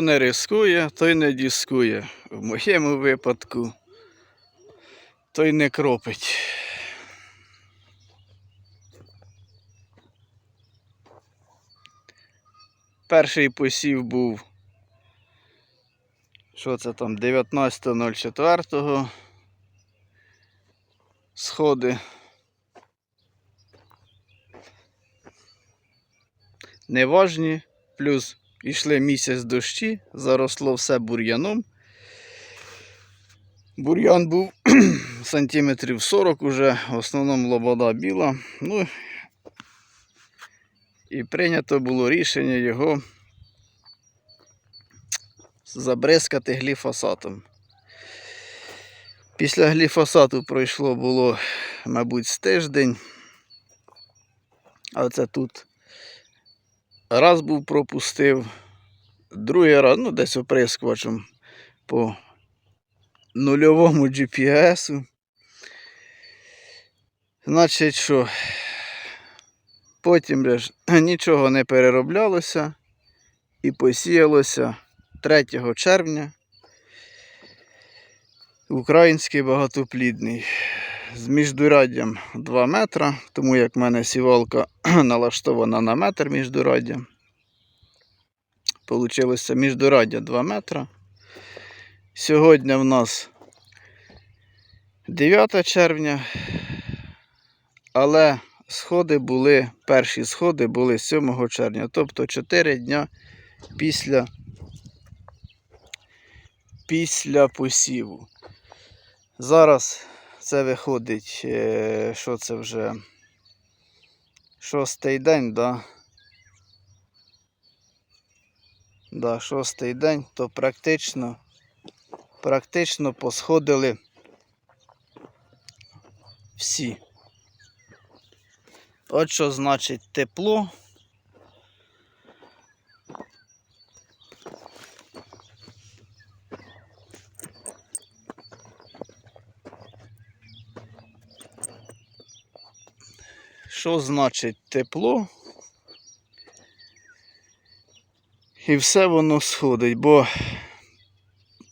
Хто не рискує, той не дискує. В моєму випадку той не кропить. Перший посів був. Що це там? 19.04. Сходи. Неважні, плюс йшли місяць дощі, заросло все бур'яном. Бур'ян був сантиметрів 40 уже, в основному лобода біла. Ну і прийнято було рішення його забризкати гліфосатом. Після гліфосату пройшло було, мабуть, тиждень. А це тут раз був пропустив, другий раз, ну, десь оприскувачем по нульовому GPS. -у. Значить, що потім ж нічого не перероблялося і посіялося 3 червня український багатоплідний з міждуряддям 2 метра, тому як в мене сівалка налаштована на метр міждуряддя. Получилося міждуряддя 2 метра. Сьогодні в нас 9 червня, але сходи були, перші сходи були 7 червня, тобто 4 дня після, після посіву. Зараз це виходить, е, що це вже шостий день, да? Да, шостий день, то практично, практично посходили всі. От що значить тепло. Що значить тепло? І все воно сходить, бо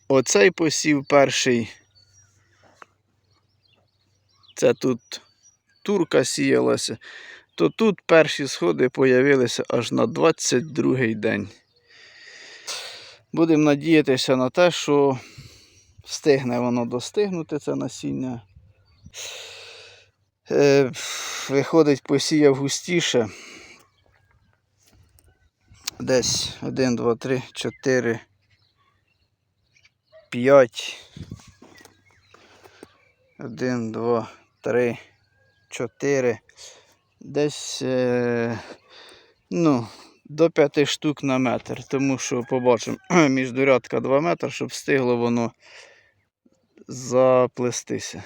оцей посів перший. Це тут турка сіялася, то тут перші сходи появилися аж на 22-й день. Будемо надіятися на те, що встигне воно достигнути, це насіння. Е, виходить, посіяв густіше. Десь 1, 2, 3, 4, 5. 1, 2, 3, 4. Десь е, ну, до 5 штук на метр. Тому що побачимо міждурядка 2 метри, щоб встигло воно заплестися.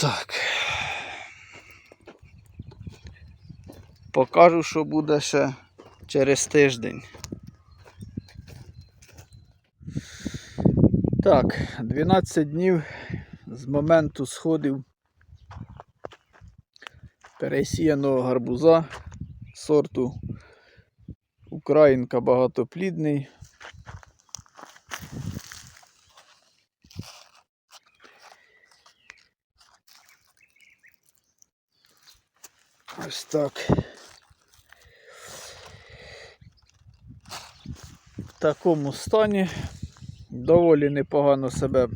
Так. Покажу, що буде ще через тиждень. Так, 12 днів з моменту сходів пересіяного гарбуза сорту Українка багатоплідний. Ось так. В такому стані доволі непогано себе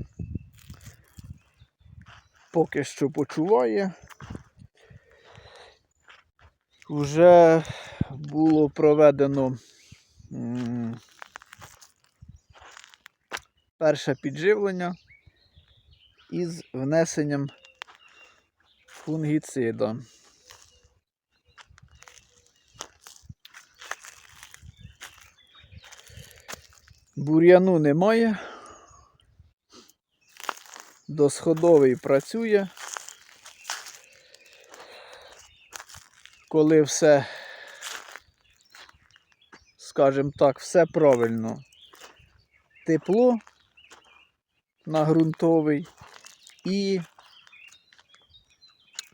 поки що почуває. Вже було проведено перше підживлення із внесенням фунгіцида. Бур'яну немає. Досходовий працює. Коли все, скажімо так, все правильно. Тепло на ґрунтовий і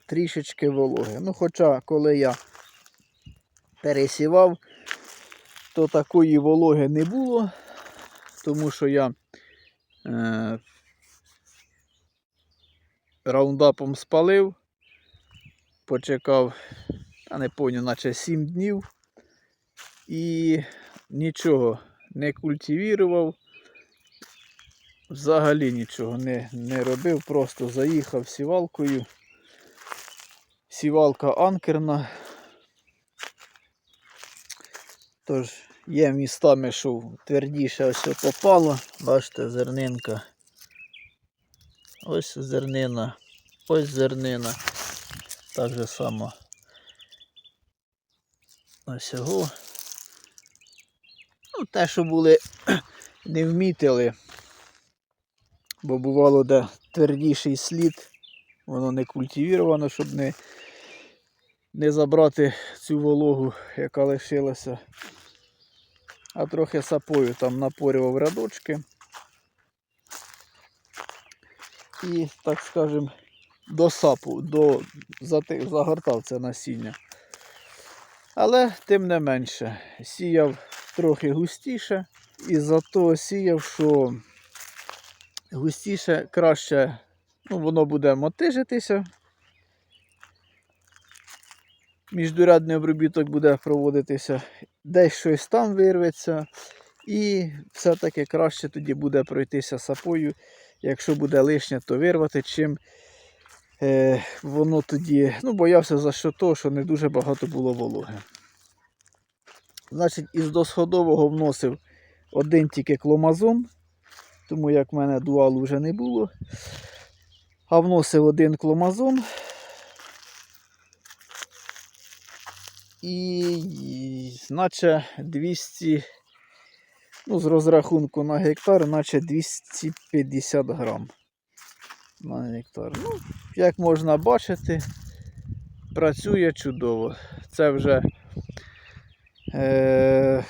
трішечки вологи. Ну, хоча, коли я пересівав, то такої вологи не було, тому що я е, раундапом спалив, почекав, а не пам'ятаю, наче 7 днів і нічого не культивірував. Взагалі нічого не, не робив, просто заїхав сівалкою. Сівалка анкерна. Тож є містами, що твердіше ось попало. Бачите, зернинка. Ось зернина, ось зернина. Так же само. Ось його. Ну, те, що були, не вмітили. Бо бувало, де твердіший слід, воно не культивіровано, щоб не, не забрати цю вологу, яка лишилася. А трохи сапою там напорював рядочки. І, так скажем, до сапу, до, загортав це насіння. Але тим не менше, сіяв трохи густіше і зато сіяв, що густіше, краще, ну, воно буде мотижитися. Міждурядний обробіток буде проводитися, десь щось там вирветься. І все-таки краще тоді буде пройтися сапою. Якщо буде лишнє, то вирвати, чим е, воно тоді. Ну, боявся за що того, що не дуже багато було вологи. Значить, із досходового вносив один тільки кломазон, тому як в мене дуалу вже не було. А вносив один кломазон. І наче 200, ну, з розрахунку на гектар, наче 250 грам на гектар. Ну, як можна бачити, працює чудово. Це вже е,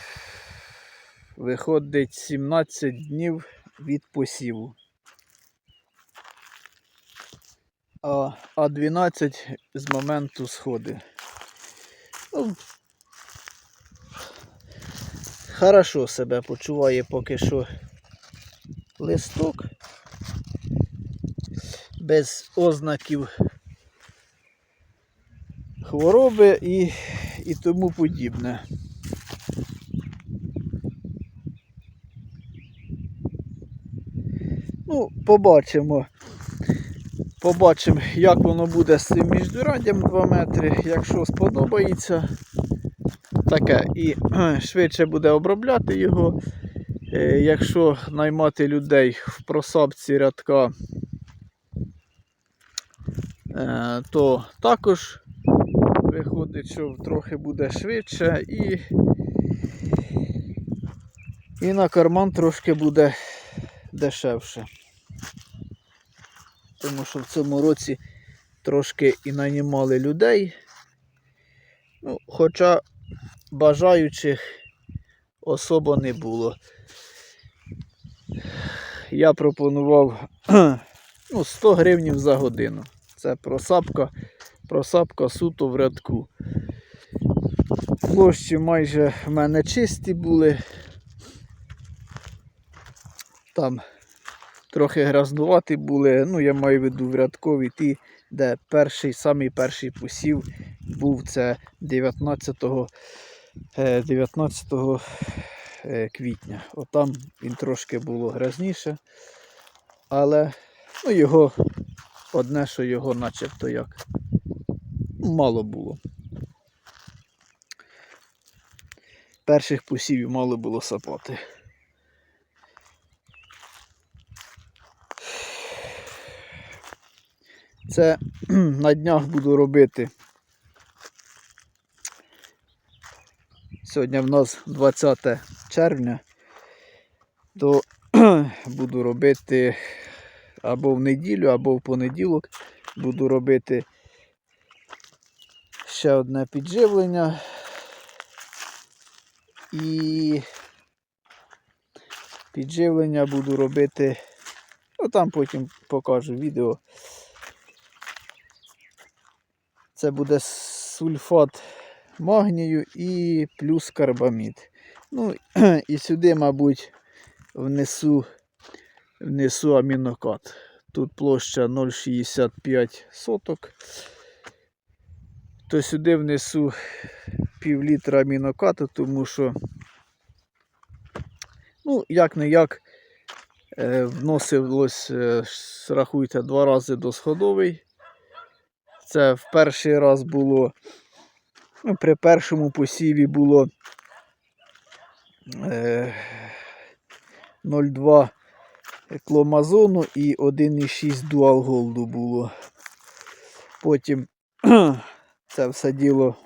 виходить 17 днів від посіву. А, а 12 з моменту сходи. Ну, хорошо себе почуває поки що листок. Без ознаків хвороби і, і тому подібне. Ну, побачимо. Побачимо, як воно буде з цим міждуряддям 2 метри. Якщо сподобається таке і швидше буде обробляти його. Е, Якщо наймати людей в просапці рядка, е, то також виходить, що трохи буде швидше і, і на карман трошки буде дешевше. Тому що в цьому році трошки і нанімали людей. Ну, хоча бажаючих особо не було. Я пропонував ну, 100 гривнів за годину. Це просапка, просапка суто в рядку. Площі майже в мене чисті були. Там трохи грязнуваті були. Ну, я маю в виду в рядкові ті, де перший, самий перший посів був це 19, е, 19 е, квітня. Отам він трошки було грязніше. Але ну, його одне, що його начебто як мало було. Перших посівів мало було сапати. Це на днях буду робити. Сьогодні в нас 20 червня, то буду робити або в неділю, або в понеділок буду робити ще одне підживлення. І підживлення буду робити, ну там потім покажу відео. Це буде сульфат магнію і плюс карбамід. Ну і сюди, мабуть, внесу, внесу амінокат. Тут площа 0,65 соток. То сюди внесу пів літра амінокату, тому що, ну, як не як, вносилось, е, рахуйте, два рази досходовий. Це в перший раз було, ну, при першому посіві було е, 0,2 кломазону і 1,6 дуал голду було. Потім це все діло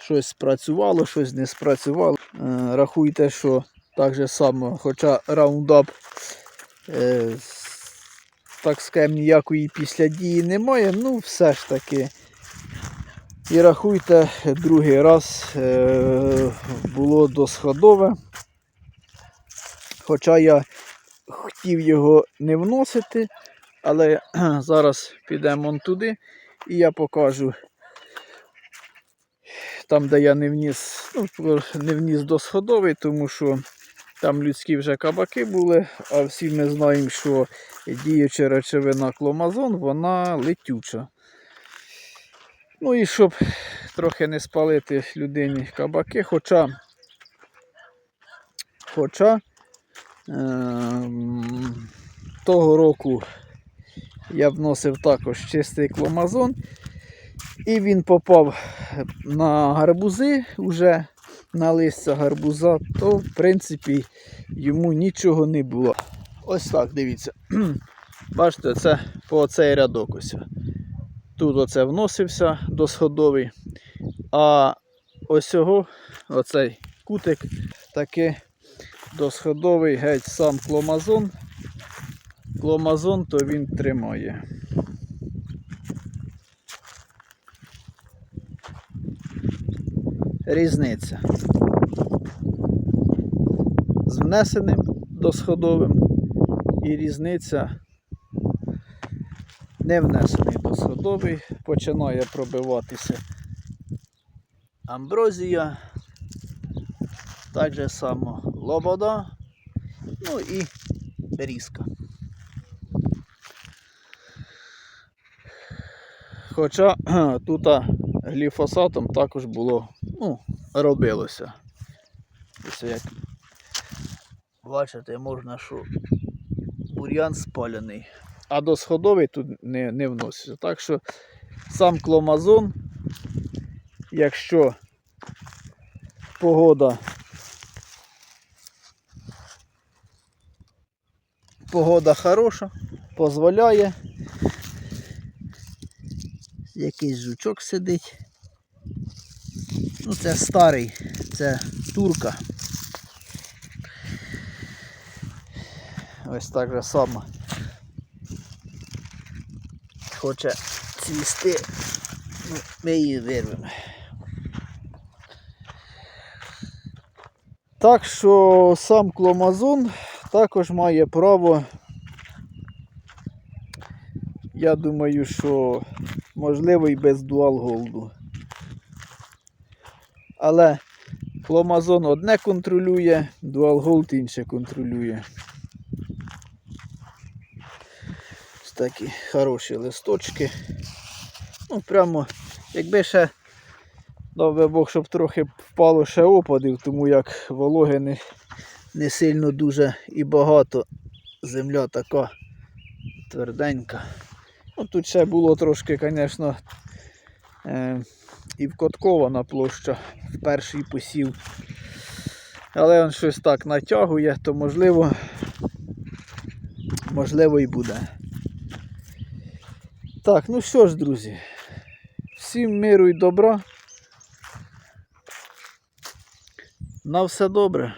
щось спрацювало, щось не спрацювало. Е, Рахуйте, що так же само, хоча раундап, е, так скажем, ніякої післядії немає, ну все ж таки. І рахуйте, другий раз е, було досходове. Хоча я хотів його не вносити, але зараз підемо он туди і я покажу там, де я не вніс, ну, не вніс досходовий, тому що там людські вже кабаки були, а всі ми знаємо, що діюча речовина кломазон, вона летюча. Ну і щоб трохи не спалити людині кабаки, хоча, хоча ем, того року я вносив також чистий кломазон, і він попав на гарбузи, вже на листя гарбуза, то в принципі йому нічого не було. Ось так, дивіться. Бачите, це по цей рядок ось. Тут оце вносився досходовий. А ось цього, оцей кутик, таки досходовий геть сам кломазон. Кломазон, то він тримає. Різниця. З внесеним досходовим і різниця не внесений досходовий, починає пробиватися амброзія, так же само лобода, ну і різка. Хоча тут гліфосатом також було, ну, робилося. Ось як бачите, можна, що бур'ян спалений. А досходовий тут не, не вноситься. Так що сам кломазон, якщо погода погода хороша, дозволяє. Якийсь жучок сидить. Ну, це старий, це турка. Ось так же само. Хоче цвісти, ну, ми її вирвемо. Так що сам кломазон також має право. Я думаю, що можливо і без дуал голду. Але кломазон одне контролює, дуал голд інше контролює. Ось такі хороші листочки. Ну, прямо, якби ще дав би Бог, щоб трохи впало ще опадів, тому як вологи не, не сильно дуже і багато. Земля така тверденька. Тут ще було трошки, звісно, е, і вкоткована площа в перший посів. Але він щось так натягує, то можливо, можливо і буде. Так, ну що ж, друзі, всім миру і добра. На все добре.